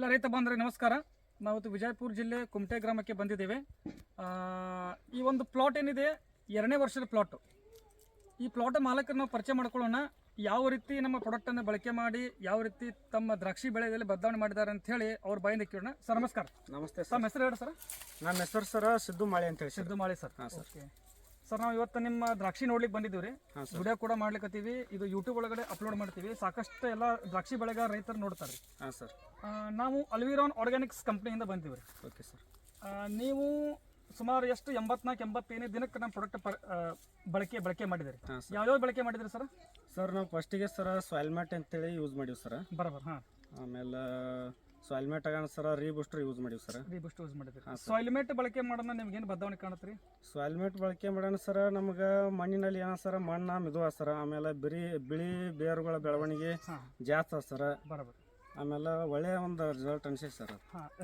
ಎಲ್ಲ ರೈತ ಬಂದರೆ ನಮಸ್ಕಾರ. ನಾವು ವಿಜಯಪುರ ಜಿಲ್ಲೆ ಕುಮಟೆ ಗ್ರಾಮಕ್ಕೆ ಬಂದಿದ್ದೇವೆ. ಈ ಒಂದು ಪ್ಲಾಟ್ ಏನಿದೆ ಎರಡನೇ ವರ್ಷದ ಪ್ಲಾಟು ಈ ಪ್ಲಾಟ್ ಮಾಲಕರನ್ನು ನಾವು ಪರಿಚಯ ಮಾಡ್ಕೊಳ್ಳೋಣ. ಯಾವ ರೀತಿ ನಮ್ಮ ಪ್ರಾಡಕ್ಟನ್ನು ಬಳಕೆ ಮಾಡಿ ಯಾವ ರೀತಿ ತಮ್ಮ ದ್ರಾಕ್ಷಿ ಬೆಳೆಯಲ್ಲಿ ಬದಲಾವಣೆ ಮಾಡಿದ್ದಾರೆ ಅಂತ ಹೇಳಿ ಅವ್ರ ಬಾಯಿಂದ ಕೇಳೋಣ. ಸರ್ ನಮಸ್ಕಾರ. ನಮಸ್ತೆ ಸರ್. ನಮ್ಮ ಹೆಸರು ಹೇಳಿ ಸರ್. ನಮ್ಮ ಹೆಸರು ಸರ್ ಸಿದ್ದು ಮಾಳಿ ಅಂತ ಹೇಳಿ ಸಿದ್ದು ಮಾಳಿ ಸರ್. ಹಾಂ ಸರ್. ಓಕೆ ಸರ್ ನಾವು ಇವತ್ತು ನಿಮ್ಮ ದ್ರಾಕ್ಷಿ ನೋಡ್ಲಿಕ್ಕೆ ಬಂದಿದ್ದೀವಿ ರೀ ವಿಡಿಯೋ ಕೂಡ ಮಾಡ್ಲಿಕ್ಕತ್ತೀವಿ ಇದು ಯೂಟ್ಯೂಬ್ ಒಳಗಡೆ ಅಪ್ಲೋಡ್ ಮಾಡ್ತೀವಿ. ಸಾಕಷ್ಟು ಎಲ್ಲ ದ್ರಾಕ್ಷಿ ಬೆಳೆಗಾರ ರೈತರು ನೋಡ್ತಾರೆ. ಹಾಂ ಸರ್. ನಾವು ಅಲ್ವಿರಾನ್ ಆರ್ಗ್ಯಾನಿಕ್ಸ್ ಕಂಪ್ನಿಯಿಂದ ಬಂದೀವಿ ರೀ ಓಕೆ ಸರ್. ನೀವು ಸುಮಾರು ಎಷ್ಟು ಎಂಬತ್ನಾಲ್ಕು ಎಂಬತ್ತೈದನೇ ದಿನಕ್ಕೆ ನಮ್ಮ ಪ್ರಾಡಕ್ಟ್ ಬಳಕೆ ಬಳಕೆ ಮಾಡಿದಿರಿ. ಯಾವ್ಯಾವ ಬಳಕೆ ಮಾಡಿದ್ರಿ ಸರ್? ಸರ್ ನಾವು ಫಸ್ಟಿಗೆ ಸರ್ ಸಾಯಿಲ್ ಮ್ಯಾಟ್ ಅಂತೇಳಿ ಯೂಸ್ ಮಾಡಿವಿ ಸರ್. ಬರೋಬರ್ ಹಾಂ. ಆಮೇಲೆ ಸಾಯಿಲ್ ಹೆಲ್ಮೆಟ್ ಆಗೋಣ ಸರ್ ರೀ ಯೂಸ್ ಮಾಡಿವಿ ಸರ್. ಬೂಸ್ಟ್ ಯೂಸ್ ಮಾಡಿದ್ರಿ. sir. ಬಳಕೆ ಮಾಡೋಣ ನಿಮ್ಗೆ ಏನು ಬದಲಾವಣೆ ಕಾಣುತ್ತೆ ರೀ ಹೆಲ್ಮೆಟ್ ಬಳಕೆ ಮಾಡೋಣ ಸರ್ ನಮ್ಗೆ ಮಣ್ಣಿನಲ್ಲಿ ಏನೋ ಸರ್ ಮಣ್ಣು ಮಿದುವ ಸರ್. ಆಮೇಲೆ ಬಿರಿ ಬಿಳಿ ಬೇರುಗಳ ಬೆಳವಣಿಗೆ ಜಾಸ್ತಿ ಅದ ಸರ. ಬರೋಬರ್. ಆಮೇಲೆ ಒಳ್ಳೆಯ ಒಂದು ರಿಸಲ್ಟ್ ಅನ್ಸೈತೆ ಸರ್.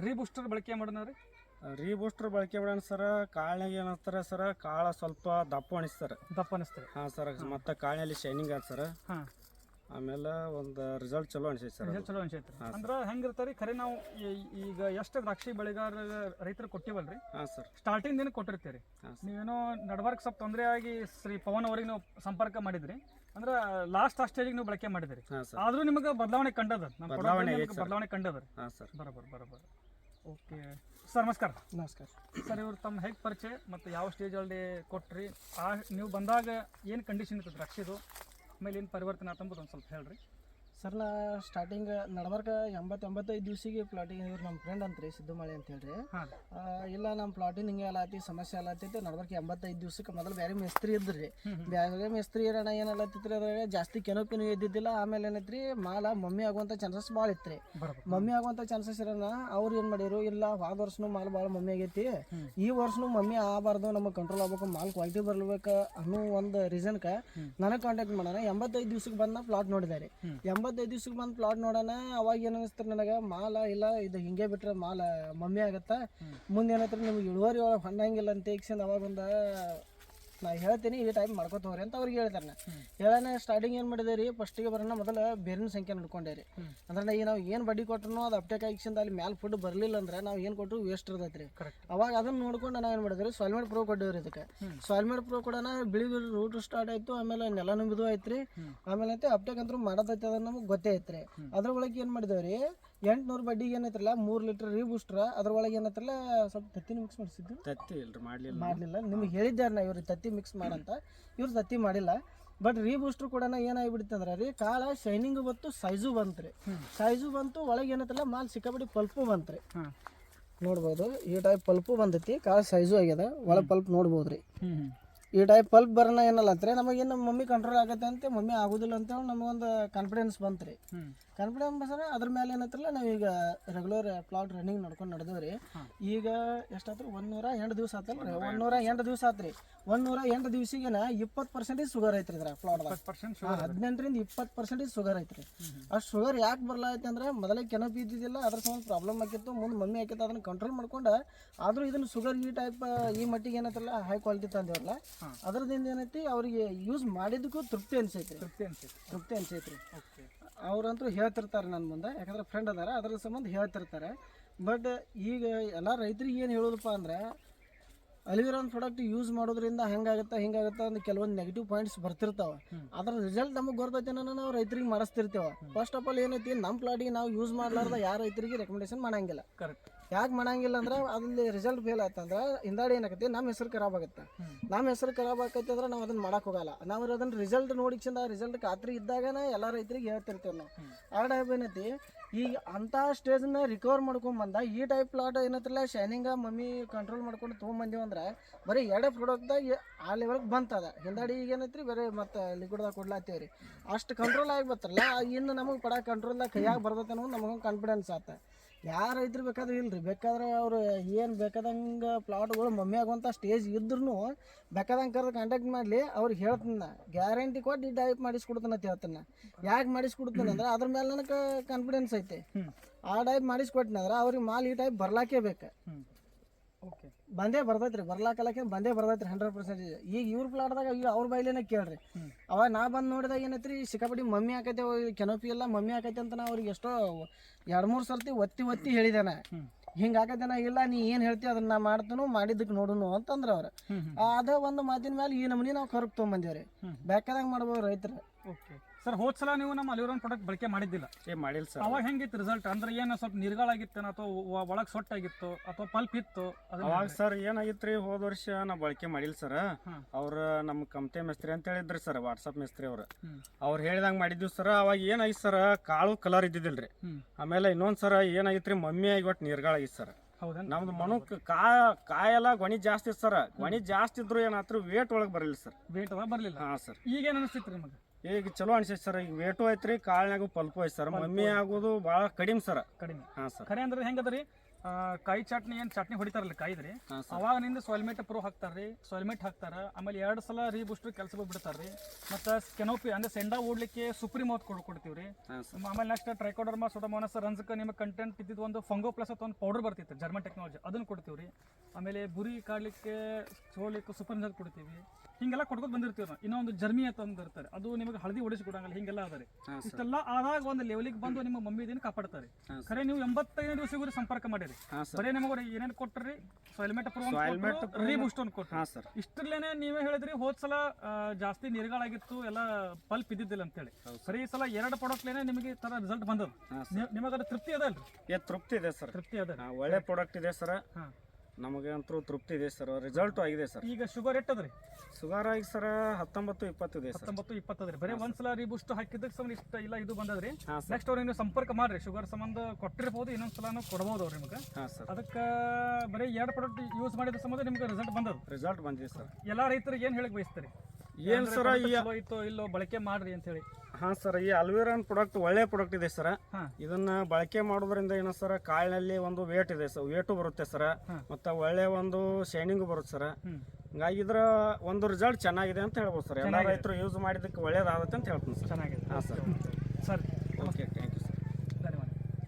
ರೀಬೂಸ್ಟರ್ ಬಳಕೆ ಮಾಡೋಣ ರೀ. ರೀಬೂಸ್ಟರ್ ಬಳಕೆ ಮಾಡೋಣ ಸರ್ ಕಾಳ್ನಾಗ ಏನಂತಾರೆ ಸರ್ ಕಾಳ ಸ್ವಲ್ಪ ದಪ್ಪ ಅನಿಸ್ತಾರೆ ದಪ್ಪ ಅನಿಸ್ತಾರೆ ಹಾಂ ಸರ್ ಮತ್ತೆ ಕಾಳಿನಲ್ಲಿ ಶೈನಿಂಗ್ ಆಗ್ತಾರೆ ಸರ್. ಹಾಂ. ಆಮೇಲೆ ಒಂದು ರಿಸಲ್ಟ್ ಚಲೋ ಅನ್ಸೈತೆ ಸರ್ ಅದು. ಚಲೋ ಅನ್ಸೈತ್ರಿ. ಅಂದ್ರೆ ಹೆಂಗಿರ್ತಾರೆ? ಖರೆ ನಾವು ಈ- ಈಗ ಎಷ್ಟು ದ್ರಾಕ್ಷಿ ಬೆಳೆಗಾರ ರೈತರು ಕೊಟ್ಟಿವಲ್ರಿ? ಹಾಂ ಸರ್. ಸ್ಟಾರ್ಟಿಂಗ್ ದಿನ ಕೊಟ್ಟಿರ್ತೀರಿ ಹಾಂ ಸರ್. ನೀವೇನೋ ನಡ್ವರ್ಕ್ ಸ್ವಲ್ಪ ತೊಂದರೆ ಆಗಿ ಶ್ರೀ ಪವನ್ ಅವ್ರಿಗೆ ನೀವು ಸಂಪರ್ಕ ಮಾಡಿದ್ರಿ. ಅಂದ್ರೆ ಲಾಸ್ಟ್ ಆ ಸ್ಟೇಜಿಗೆ ನೀವು ಬಳಕೆ ಮಾಡಿದ್ರಿ. ಹಾಂ ಸರ್. ಆದ್ರೂ ನಿಮಗೆ ಬದಲಾವಣೆ ಕಂಡದ. ನಮ್ಮ ಬದಲಾವಣೆ ಬದಲಾವಣೆ ಐತೆ sir. ಬದಲಾವಣೆ ಕಂಡದ ಹಾಂ ಸರ್. ಬರೋಬರ್ ಬರೋಬರ್. ಓಕೆ ಸರ್ ನಮಸ್ಕಾರ. ನಮಸ್ಕಾರ. ಸರ್ ಇವ್ರು ತಮ್ಮ ಹೇಗೆ ಪರಿಚಯ? ಮತ್ತು ಯಾವ ಸ್ಟೇಜಲ್ಲಿ ಕೊಟ್ರಿ? ಆ ನೀವು ಬಂದಾಗ ಏನು ಕಂಡೀಷನ್ ಇತ್ತು ದ್ರಾಕ್ಷಿದು? ಆಮೇಲೆ ಏನು ಪರಿವರ್ತನೆ ಆತಂಬುದು ಒಂದು ಸ್ವಲ್ಪ ಹೇಳ್ರಿ. ಸರ್ ನಾ ಸ್ಟಾರ್ಟಿಂಗ್ ನಡ್ಬರ್ಕ ಎಂಬತ್ತು ಎಂಬತ್ತೈದು ದಿವ್ಸಿಗೆ ಪ್ಲಾಟಿಂಗ್ ಇವ್ರು ನಮ್ಮ ಫ್ರೆಂಡ್ ಅಂತ್ರಿ ಸಿದ್ದುಮಾಳಿ ಅಂತ ಹೇಳ್ರಿ ಆ, ಇಲ್ಲ ನಮ್ಮ ಪ್ಲಾಟಿಂಗ್ ಹಿಂಗೆ ಆಲತಿ ಸಮಸ್ಯೆ ಆಲತ್ತೈತಿ ನಡ್ಬರ್ಕ ಎಂಬತ್ತೈದು ದಿವ್ಸಕ್ಕೆ ಮೊದಲು ಬೇರೆ ಮೇಸ್ತ್ರಿ ಇದ್ರಿ. ಬೇರೆ ಮೇಸ್ತ್ರಿ ಇರೋಣ ಏನಲ್ಲತ್ತಿತ್ರಿ ಅದ್ರಾಗ ಜಾಸ್ತಿ ಕೆನಪಿನೂ ಇದ್ದಿದ್ದಿಲ್ಲ ಆಮೇಲೆ ಏನೈತ್ರಿ ಮಾಲ ಮಮ್ಮಿ ಆಗುವಂಥ ಚಾನ್ಸಸ್ ಭಾಳ ಇತ್ತು ಬರೋಬರ್. ಮಮ್ಮಿ ಆಗುವಂಥ ಚಾನ್ಸಸ್ ಇರೋಣ ಅವ್ರು ಏನು ಮಾಡಿರು ಇಲ್ಲ ಹೋದ ವರ್ಷನೂ ಮಾಲ್ ಭಾಳ ಮಮ್ಮಿ ಆಗೈತಿ. ಈ ವರ್ಷನೂ ಮಮ್ಮಿ ಆಗಬಾರ್ದು ನಮಗೆ ಕಂಟ್ರೋಲ್ ಆಗ್ಬೇಕು ಮಾಲ್ ಕ್ವಾಲಿಟಿ ಬರ್ಬೇಕು ಅನ್ನೋ ಒಂದು ರೀಸನ್ಕ. ನನಗೆ ಕಾಂಟ್ಯಾಕ್ಟ್ ಮಾಡೋಣ ಎಂಬತ್ತೈದು ದಿವ್ಸಕ್ಕೆ ಬಂದ ಪ್ಲಾಟ್ ನೋಡಿದೆ ಹ್ಮ್. ಎಂಬತ್ತೈದು ದಿವ್ಸಕ್ಕೆ ಬಂದು ಪ್ಲಾಟ್ ನೋಡೋಣ. ಅವಾಗ ಏನು ಅನಿಸ್ತಾರೆ ನನಗೆ? ಮಾಲ ಇಲ್ಲ ಇದು ಹಿಂಗೆ ಬಿಟ್ರೆ ಮಾಲ ಮಮ್ಮಿ ಆಗತ್ತೆ? ಹ್ಮ್. ಮುಂದೆ ಏನೈತ್ರಿ ನಿಮ್ಗೆ ಇಳುವರಿ ಒಳಗೆ ಹೊಂಡಂಗಿಲ್ಲ ಅಂತ ಈಗ ಅವಾಗ ಒಂದು ನಾ ಹೇಳ್ತೀನಿ ಈ ಟೈಪ್ ಮಾಡ್ಕೊತ ಹೋಗ್ರಿ ಅಂತ ಅವ್ರಿಗೆ ಹೇಳ್ತಾರೆ ನಾ. ಹೇಳೋಣ ಸ್ಟಾರ್ಟಿಂಗ್ ಏನು ಮಾಡಿದೆ ರೀ ಫಸ್ಟಿಗೆ ಬರೋಣ ಮೊದಲು ಬೇರಿನ ಸಂಖ್ಯೆ ನೋಡ್ಕೊಂಡೆ ರೀ. ಅಂದ್ರೆ ಈಗ ನಾವು ಏನು ಬಡ್ಡಿ ಕೊಟ್ಟರು ಅದು ಅಪ್ಟೇಕ್ ಆಗಿಸಿಂದ ಅಲ್ಲಿ ಮ್ಯಾಲೆ ಫುಡ್ ಬರಲಿಲ್ಲ ಅಂದ್ರೆ ನಾವು ಏನು ಕೊಟ್ಟರು ವೇಸ್ಟ್ ಇರ್ತೈತೆ ರೀ ಅವಾಗ ಅದನ್ನ ನೋಡ್ಕೊಂಡು ನಾವು ಏನು ಮಾಡಿದ್ರಿ? ಸಾಲ್ಮೇಡ್ ಪ್ರೋ ಕೊಟ್ಟಿವ್ರಿ ಇದಕ್ಕೆ. ಸಾಲ್ಮೇಡ್ ಪ್ರೋ ಕೂಡ ಬಿಳಿ ರೂಟ್ ಸ್ಟಾರ್ಟ್ ಆಯಿತು ಆಮೇಲೆ ನೆಲ ನುಂಬಿದು ಆಯ್ತು ರೀ ಆಮೇಲೆ ಅಪ್ಟೇಕ್ ಅಂತೂ ಮಾಡೋದೈತೆ ಅದನ್ನ ನಮಗೆ ಗೊತ್ತೇ ಐತ್ರಿ. ಅದ್ರ ಒಳಗೆ ಏನು ಮಾಡಿದೇವ್ರಿ? ಎಂಟ್ನೂರು ಬಡ್ಡಿಗೆ ಏನೈತ್ರಲ್ಲ? ಮೂರು ಲೀಟ್ರ್ ರೀ ಬೂಸ್ಟ್ರ ಅದ್ರೊಳಗೆ ಏನೈತ್ರಲ್ಲ ಸ್ವಲ್ಪ ತತ್ತಿನ ಮಿಕ್ಸ್ ಮಾಡಿಸಿದ್ದು ತತ್ತಿ ಇಲ್ರಿ ಮಾಡ್ಲಿಲ್ಲ. ಮಾಡಲಿಲ್ಲ. ನಿಮ್ಗೆ ಹೇಳಿದ್ದಾರೆ ನಾ ಇವ್ರಿಗೆ ತತ್ತಿ ಮಿಕ್ಸ್ ಮಾಡಂತ. ಇವ್ರು ತತ್ತಿ ಮಾಡಿಲ್ಲ. ಬಟ್ ರೀ ಬೂಸ್ಟ್ರ್ ಕೂಡ ಏನಾಗಿಬಿಡ್ತಂದ್ರೆ ರೀ ಕಾಳ ಶೈನಿಂಗು ಬಂತು ಸೈಜು ಬಂತು ರೀ. ಸೈಜು ಬಂತು ಒಳಗೆ ಏನೈತಿಲ್ಲ ಮಾಲ್ ಸಿಕ್ಕಾಬಿಟ್ಟು ಪಲ್ಪು ಬಂತು ರೀ. ನೋಡ್ಬೋದು ಈ ಟೈಪ್ ಪಲ್ಪು ಬಂದೈತಿ ಕಾಳ ಸೈಜು ಆಗ್ಯದ ಒಳಗೆ ಪಲ್ಪ್ ನೋಡ್ಬೋದು ರೀ ಈ ಟೈಪ್ ಪಲ್ಪ್ ಬರೋಣ ಏನಲ್ಲ ಅಂದ್ರೆ ನಮಗೇನು ನಮ್ಮ ಮಮ್ಮಿ ಕಂಟ್ರೋಲ್ ಆಗತ್ತೆ ಅಂತ ಮಮ್ಮಿ ಆಗೋದಿಲ್ಲ ಅಂತೇಳಿ ನಮಗೊಂದು ಕಾನ್ಫಿಡೆನ್ಸ್ ಬಂತು ರೀ ಕಾನ್ಫಿಡೆನ್ಸ್ ಅದ್ರ ಮೇಲೆ ನಾವು ನಾವೀಗ ರೆಗ್ಯುಲರ್ ಪ್ಲಾಟ್ ರನ್ನಿಂಗ್ ನಡ್ಕೊಂಡು ನಡೆದೇವ್ರಿ ರೀ ಈಗ ಎಷ್ಟಾತ್ರಿ? ನೂರ ಎಂಟು ದಿವಸ ಒಂದು ನೂರ ಎಂಟು ದಿವಸ ಆತ್ರಿ. ಒಂದೂರ ಎಂಟು ದಿವಸಿಗೆನ ಇಪ್ಪತ್ತು ಪರ್ಸೆಂಟೇಜ್ ಶುಗರ್ ಐತ್ರಿ ಇದ್ರ ಪ್ಲಾಟ್ ಹದಿನೆಂಟರಿಂದ ಇಪ್ಪತ್ತು ಪರ್ಸೆಂಟೇಜ್ ಶುಗರ್ ಐತ್ರಿ. ಅಷ್ಟು ಶುಗರ್ ಯಾಕೆ ಬರ್ಲಾಯ್ತು ಅಂದ್ರೆ ಮೊದಲೇ ಕೆನೋ ಇದ್ದಿದ್ದಿಲ್ಲ ಅದ್ರ ಸಂಬಂಧ ಪ್ರಾಬ್ಲಮ್ ಆಗಿತ್ತು ಮುಂದೆ ಮಮ್ಮಿ ಆಕಿತ್ತು ಅದನ್ನ ಕಂಟ್ರೋಲ್ ಮಾಡ್ಕೊಂಡು ಆದರೂ ಇದನ್ನ ಶುಗರ್ ಈ ಟೈಪ್ ಈ ಮಟ್ಟಿಗೆ ಏನತ್ತಲ್ಲ ಹೈ ಕ್ವಾಲಿಟಿ ತಂದೇವ್ರಲ್ಲ. ಹಾ. ಅದ್ರದಿಂದ ಏನೈತಿ ಅವ್ರಿಗೆ ಯೂಸ್ ಮಾಡಿದ್ದಕ್ಕೂ ತೃಪ್ತಿ ಅನ್ಸೈತಿ ತೃಪ್ತಿ ಅನ್ಸೈತಿ ತೃಪ್ತಿ ಅನ್ಸೈತ್ರಿ. ಅವ್ರಂತೂ ಹೇಳ್ತಿರ್ತಾರೆ ನನ್ನ ಮುಂದೆ ಯಾಕಂದ್ರೆ ಫ್ರೆಂಡ್ ಅದಾರ ಅದ್ರ ಸಂಬಂಧ ಹೇಳ್ತಿರ್ತಾರೆ. ಬಟ್ ಈಗ ಎಲ್ಲ ರೈತರಿಗೆ ಏನು ಹೇಳೋದಪ್ಪ ಅಂದ್ರೆ ಅಲಿವಿರಾನ್ ಪ್ರಾಡಕ್ಟ್ ಯೂಸ್ ಮಾಡೋದ್ರಿಂದ ಹಂಗಾಗತ್ತೆ ಹಿಂಗಾಗತ್ತೆ ಅಂತ ಕೆಲವೊಂದು ನೆಗೆಟಿವ್ ಪಾಯಿಂಟ್ಸ್ ಬರ್ತಿರ್ತಾವೆ. ಅದರ ಅದ್ರ ರಿಸಲ್ಟ್ ನಮಗೆ ಗೊತ್ತೈತೆ ನಾವು ರೈತರಿಗೆ ಮಾಡಿಸ್ತಿರ್ತೇವೆ. ಫಸ್ಟ್ ಆಫ್ ಆಲ್ ಏನೈತಿ ನಮ್ಮ ಪ್ಲಾಟಿಗೆ ನಾವು ಯೂಸ್ ಮಾಡ್ಲಾರ್ದ ಯಾವ ರೈತರಿಗೆ ರೆಕಮೆಂಡೇಶನ್ ಮಾಡಂಗಿಲ್ಲ. ಕರೆಕ್ಟ್ ಯಾಕೆ ಮಾಡಂಗಿಲ್ಲ ಅಂದ್ರೆ ಅದ್ರಲ್ಲಿ ರಿಸಲ್ಟ್ ಫೇಲ್ ಆಯ್ತಂದ್ರೆ ಹಿಂದಾಡಿ ಏನಾಗತ್ತೆ ನಮ್ಮ ಹೆಸರು ಖರಾಬ್ ಆಗುತ್ತೆ. ನಮ್ಮ ಹೆಸರು ಖರಾಬ್ ಆಕೈತೆ ಅಂದ್ರೆ ನಾವು ಅದನ್ನ ಮಾಡಕ್ಕೆ ಹೋಗಲ್ಲ. ನಾವು ಅದನ್ನ ರಿಸಲ್ಟ್ ನೋಡಿಕ್ಸಿಂದ ರಿಸಲ್ಟ್ ಖಾತ್ರಿ ಇದ್ದಾಗನ ಎಲ್ಲ ರೈತರಿಗೆ ಹೇಳ್ತಿರ್ತೇವೆ ನಾವು. ಆ ಟೈಪ್ ಏನೈತಿ? ಈಗ ಅಂಥ ಸ್ಟೇಜ್ನ ರಿಕವರ್ ಮಾಡ್ಕೊಂಡ್ ಬಂದ ಈ ಟೈಪ್ ಪ್ಲಾಟ್ ಏನತ್ತಲ್ಲ ಶೈನಿಂಗ ಮಮ್ಮಿ ಕಂಟ್ರೋಲ್ ಮಾಡ್ಕೊಂಡು ತೊಗೊಂಬಂದೀವಿ ಅಂದ್ರೆ ಬರೀ ಎರಡೇ ಪ್ರಾಡಕ್ಟ್ದಾಗ ಆ ಲೆವೆಲ್ಗೆ ಬಂತದ ಹಿಂದಾಡಿ ಈಗ ಏನೈತ್ರಿ ಬರೀ ಮತ್ತೆ ಲಿಕ್ವಿಡ್ದಾಗ ಕೊಡ್ಲಾತ್ತೀವಿ ರೀ. ಅಷ್ಟು ಕಂಟ್ರೋಲ್ ಆಗಿ ಬರ್ತಲ್ಲ ಇನ್ನು ನಮಗೆ ಪಡ ಕಂಟ್ರೋಲ್ದಾಗ ಕೈಯಾಗ ಬರ್ತೈತೆ ಅನ್ನೋದು ನಮಗೊಂದು ಕಾನ್ಫಿಡೆನ್ಸ್ ಆತ. ಯಾರು ರೈತರು ಬೇಕಾದ್ರೆ ಇಲ್ರಿ. ಬೇಕಾದ್ರೆ ಅವರು ಏನು ಬೇಕಾದಂಗೆ ಪ್ಲಾಟ್ಗಳು ಮಮ್ಮಿ ಆಗುವಂಥ ಸ್ಟೇಜ್ ಇದ್ರೂ ಬೇಕಾದಂಗೆ ಕರೆದು ಕಾಂಟ್ಯಾಕ್ಟ್ ಮಾಡಲಿ ಅವ್ರಿಗೆ ಹೇಳ್ತೀನಿ ನಾ ಗ್ಯಾರಂಟಿ ಕೊಟ್ಟು ಈ ಟೈಪ್ ಮಾಡಿಸ್ಕೊಡ್ತಾನೆ ಅಂತ ಹೇಳ್ತೀನಿ. ಯಾಕೆ ಮಾಡಿಸ್ಕೊಡ್ತೀನಿ ಅಂದ್ರೆ ಅದ್ರ ಮೇಲೆ ನನಗೆ ಕಾನ್ಫಿಡೆನ್ಸ್ ಐತೆ. ಆ ಟೈಪ್ ಮಾಡಿಸ್ಕೊಟ್ಟಿನಂದ್ರೆ ಅವ್ರಿಗೆ ಮಾಲ್ ಈ ಟೈಪ್ ಬರ್ಲಾಕೇ ಬೇಕು. ಓಕೆ ಬಂದೇ ಬರ್ತೈತ್ರಿ ಬರ್ಲಾಕಲಕ್ಕೆ ಬಂದೇ ಬರ್ತೈತ್ರಿ ಹಂಡ್ರೆಡ್ ಪರ್ಸೆಂಟ್ ಈಗ ಇವ್ರ ಪ್ಲಾಟ್ದಾಗ ಈಗ ಅವ್ರ ಬೈಲೇನೆ ಕೇಳ್ರಿ. ಅವಾಗ ನಾ ಬಂದು ನೋಡಿದಾಗ ಏನೈತ್ರಿ ಸಿಕ್ಕಾಪಟ್ಟಿ ಮಮ್ಮಿ ಆಕೈತೆ ಕೆನೋಪಿ ಎಲ್ಲ ಮಮ್ಮಿ ಆಕೈತೆ ಅಂತ ನಾ ಅವ್ರಿಗೆ ಎಷ್ಟೋ ಎರಡು ಮೂರು ಸರ್ತಿ ಒತ್ತಿ ಒತ್ತಿ ಹೇಳಿದಾನೆ. ಹಿಂಗೆ ಆಕೈತೆ ನಾ ಇಲ್ಲ ನೀ ಏನು ಹೇಳ್ತಿ ಅದನ್ನ ನಾ ಮಾಡ್ತನು ಮಾಡಿದ್ದಕ್ಕೆ ನೋಡುನು ಅಂತಂದ್ರೆ ಅವ್ರು. ಅದ ಒಂದು ಮಾತಿನ ಮೇಲೆ ಈ ನಮೂನಿ ನಾವು ಕರ್ಕ್ ತೊಗೊಂಬಂದೇವ್ರಿ ಬ್ಯಾಕದಾಗ ಬೇಕಾದಾಗ ಮಾಡ್ಬೋದು ರೈತರು. ಓಕೆ. ಸರ್ ಹೋದ್ ಸಲ ನೀವು ನಮ್ಮ ಅಲಿವರನ್ ಪ್ರಾಡಕ್ಟ್ ಬಳಕೆ ಮಾಡಿದ್ದಿಲ್ಲ. ಏ ಮಾಡಿಲ್ಲ ಸರ್. ಅವಾಗ ಹೆಂಗಿತ್ತು ರಿಸಲ್ಟ್ ಅಂದ್ರೆ ಏನು ಸ್ವಲ್ಪ ನಿರ್ಗಾಳಾಗಿತ್ತೇನೋ ಅಥವಾ ಒಳಗೆ ಸೊಟ್ಟಾಗಿತ್ತು ಅಥವಾ ಪಲ್ಪ್ ಇತ್ತು ಅವಾಗ ಸರ್ ಏನಾಗಿತ್ತು ರೀ ಹೋದ ವರ್ಷ ನಾ ಬಳಕೆ ಮಾಡಿಲ್ಲ ಸರ್. ಅವ್ರು ನಮ್ಮ ಕಮತೆ ಮಿಸ್ತ್ರಿ ಅಂತ ಹೇಳಿದ್ರಿ ಸರ್ ವಾಟ್ಸಪ್ ಮಿಸ್ತ್ರಿ ಅವ್ರು. ಅವ್ರು ಹೇಳಿದಂಗೆ ಮಾಡಿದ್ವಿ ಸರ್. ಅವಾಗ ಏನಾಗಿತ್ತು ಸರ್? ಕಾಳು ಕಲರ್ ಇದ್ದಿದ್ದಿಲ್ಲ ರೀ. ಆಮೇಲೆ ಇನ್ನೊಂದು ಸರ ರೀ ಮಮ್ಮಿ ಆಗಿ ಒಟ್ಟು ನಿರ್ಗಾಳಾಗಿತ್ತು ಸರ್. ನಮ್ದು ಮನುಕ್ ಕಾಯ ಕಾಯೆಲ್ಲ ಗೊಣಿ ಜಾಸ್ತಿ ಇತ್ತು ಸರ್. ಗಣಿ ಜಾಸ್ತಿ ಇದ್ರು ಏನಾದ್ರು ವೇಟ್ ಒಳಗೆ ಬರಲಿಲ್ಲ ಸರ್. ವೇಟ್ ಒಳಗೆ ಬರಲಿಲ್ಲ. ಹಾಂ ಸರ್. ಈಗೇನು ಅನಿಸ್ತೈತಿ ನಿಮಗೆ? ಈಗ ಚಲೋ ಅನ್ಸೈತೆ ಸರ್ ಈಗ ವೇಟು ಐತ್ರಿ ಕಾಳ್ನಾಗು ಪಲ್ಪು ಐತೆ ಸರ್. ಮಮ್ಮಿ ಆಗೋದು ಭಾಳ ಕಡಿಮೆ ಸರ್. ಕಡಿಮೆ. ಹಾಂ ಸರ್. ಖರೆ ಅಂದ್ರೆ ಹೆಂಗದ್ರಿ? ಕಾಯಿ ಚಟ್ನಿ ಏನು ಚಟ್ನಿ ಹೊಡಿತಾರಲ್ಲ ಕಾಯಿದ್ರಿ? ಅವಾಗಿನಿಂದ ಸರ್. ಅವಾಗ ನಿಂದ ಸೊಲ್ಮೇಟ್ ಪ್ರೋ ಹಾಕ್ತಾರ್ರಿ. ಸೊಲ್ಮೆಟ್ ಹಾಕ್ತಾರ. ಆಮೇಲೆ ಎರಡು ಸಲ ರೀಬೂಸ್ಟರ್ ಕೆಲಸ ಬಿಡ್ತಾರ್ರಿ ಮತ್ತು ಕೆನೋಪಿ ಅಂದ್ರೆ ಸೆಂಡ ಓಡ್ಲಿಕ್ಕೆ ಸುಪ್ರೀಮ್ ಮೌತ್ ಕೊಡ್ ಕೊಡ್ತೀವ್ರಿ. ರೀ ಆಮೇಲೆ ನೆಕ್ಸ್ಟ್ ಟ್ರೈಕೋಡರ್ಮಾ ಸೊಡಮೋನಸ್ ರಂಜಕ ನಿಮ್ಮ ಕಂಟೆಂಟ್ ಇದ್ದಿದ್ದು ಒಂದು ಫಂಗೋ ಪ್ಲಸ್ ಅಥವಾ ಒಂದು ಪೌಡರ್ ಬರ್ತಿತ್ತು ಜರ್ಮನ್ ಟೆಕ್ನಾಲಜಿ ಅದನ್ನು ಕೊಡ್ತೀವಿ ಆಮೇಲೆ ಬುರಿ ಕಾಡ್ಲಿಕ್ಕೆ ಸೋಲಿಕ್ಕೆ ಸೂಪರ್ ಕೊಡ್ತೀವಿ. ಹಿಂಗೆಲ್ಲ ಕೊಡ್ಕೊಂಡು ಬಂದಿರ್ತೀವಿ ನಾವು. ಇನ್ನೊಂದು ಜರ್ಮಿ ಅಂತ ಅದು ನಿಮಗೆ ಹಳದಿ ಹೊಡಿಸಿ ಕೊಡಂಗಿಲ್ಲ ಹಿಂಗೆಲ್ಲ ಆದರೆ. ರೀ ಇಷ್ಟೆಲ್ಲ ಆದಾಗ ಒಂದು ಲೆವೆಲಿಗೆ ಬಂದು ನಿಮ್ಮ ಮಮ್ಮಿ ದಿನ ಕಾಪಾಡ್ತಾರೆ. ಖರೆ ನೀವು ಎಂಬತ್ತೈದು ದಿವಸ ಸಂಪರ್ಕ ಮಾಡಿರಿ. ಸರಿ. ಬರೀ ನಿಮಗೆ ಏನೇನು ಕೊಟ್ರಿ? ಸೊಯ್ಲ್ಮೆಟ್ ರೀಬೂಸ್ಟ್ ಒಂದು ಸರ್. ಇಷ್ಟರ್ಲೇನೆ ನೀವೇ ಹೇಳಿದ್ರಿ ಹೋದ್ ಸಲ ಜಾಸ್ತಿ ನೀರುಗಳಾಗಿತ್ತು ಎಲ್ಲ ಪಲ್ಪ್ ಇದ್ದಿದ್ದಿಲ್ಲ ಅಂತೇಳಿ. ಸರಿ. ಈ ಸಲ ಎರಡು ಪ್ರಾಡಕ್ಟ್ಲೇನೆ ನಿಮಗೆ ತರ ರಿಸಲ್ಟ್ ಬಂದದ ಹಾಂ ಸರ್. ನಿಮಗೆ ತೃಪ್ತಿ ಅದ ಅಲ್ರಿ? ತೃಪ್ತಿ ಇದೆ ಸರ್. ತೃಪ್ತಿ ಅದ ಒಳ್ಳೆ ಪ್ರಾಡಕ್ಟ್ ಇದೆ ಸರ್. ಹಾಂ ನಮಗೆ ಅಂತೂ ತೃಪ್ತಿ ಇದೆ ಸರ್ ರಿಸಲ್ಟು ಆಗಿದೆ ಸರ್. ಈಗ ಶುಗರ್ ಎಟ್ಟದ್ರಿ ಶುಗರ್ ಆಗಿ ಸರ್ ಹತ್ತೊಂಬತ್ತು ಇಪ್ಪತ್ತು ಇದೆ ಸರ್. ಹತ್ತೊಂಬತ್ತು ಇಪ್ಪತ್ತದ್ರಿ. ಬರೀ ಒಂದ್ಸಲ ರೀಬೂಸ್ಟ್ ಹಾಕಿದ್ದಕ್ಕೆ ಸಮ ಇಷ್ಟ ಇಲ್ಲ ಇದು ಬಂದದ್ರಿ. ಹಾಂ ಸರ್. ನೆಕ್ಸ್ಟ್ ಅವ್ರಿಗೆ ನೀವು ಸಂಪರ್ಕ ಮಾಡ್ರಿ. ಶುಗರ್ ಸಂಬಂಧ ಕೊಟ್ಟಿರ್ಬೋದು ಇನ್ನೊಂದ್ಸಲ ಕೊಡ್ಬೋದು ಅವ್ರು ನಿಮಗೆ. ಹಾಂ ಸರ್. ಅದಕ್ಕೆ ಬರೀ ಎರಡು ಪ್ರಾಡಕ್ಟ್ ಯೂಸ್ ಮಾಡಿದ ಸಂಬಂಧ ನಿಮ್ಗೆ ರಿಸಲ್ಟ್ ಬಂದದ ರಿಸಲ್ಟ್ ಬಂದಿದೆ ಸರ್. ಎಲ್ಲಾ ರೈತರಿಗೆ ಏನು ಹೇಳಕ್ ಬಯಸ್ತೀರಿ? ಏನು ಸರ ಈ ಚಲೋ ಇತ್ತೋ ಇಲ್ಲೋ ಬಳಕೆ ಮಾಡ್ರಿ ಅಂತ ಹೇಳಿ. ಹಾಂ ಸರ್ ಈ ಅಲ್ವೀರನ್ ಪ್ರಾಡಕ್ಟ್ ಒಳ್ಳೆ ಪ್ರಾಡಕ್ಟ್ ಇದೆ ಸರ್. ಇದನ್ನ ಬಳಕೆ ಮಾಡೋದ್ರಿಂದ ಏನೋ ಸರ್ ಕಾಳಿನಲ್ಲಿ ಒಂದು ವೇಟ್ ಇದೆ ಸರ್ ವೇಟು ಬರುತ್ತೆ ಸರ್. ಮತ್ತೆ ಒಳ್ಳೆ ಒಂದು ಶೈನಿಂಗ್ ಬರುತ್ತೆ ಸರ್. ಹಿಂಗಾಗಿ ಇದ್ರ ಒಂದು ರಿಸಲ್ಟ್ ಚೆನ್ನಾಗಿದೆ ಅಂತ ಹೇಳ್ಬೋದು ಸರ್. ಎಲ್ಲ. ರೈತರು ಯೂಸ್ ಮಾಡಿದಕ್ಕೆ ಒಳ್ಳೇದಾಗುತ್ತೆ ಅಂತ ಹೇಳ್ತೀನಿ ಸರ್. ಚೆನ್ನಾಗಿದೆ. ಹಾಂ ಸರ್. Sir okay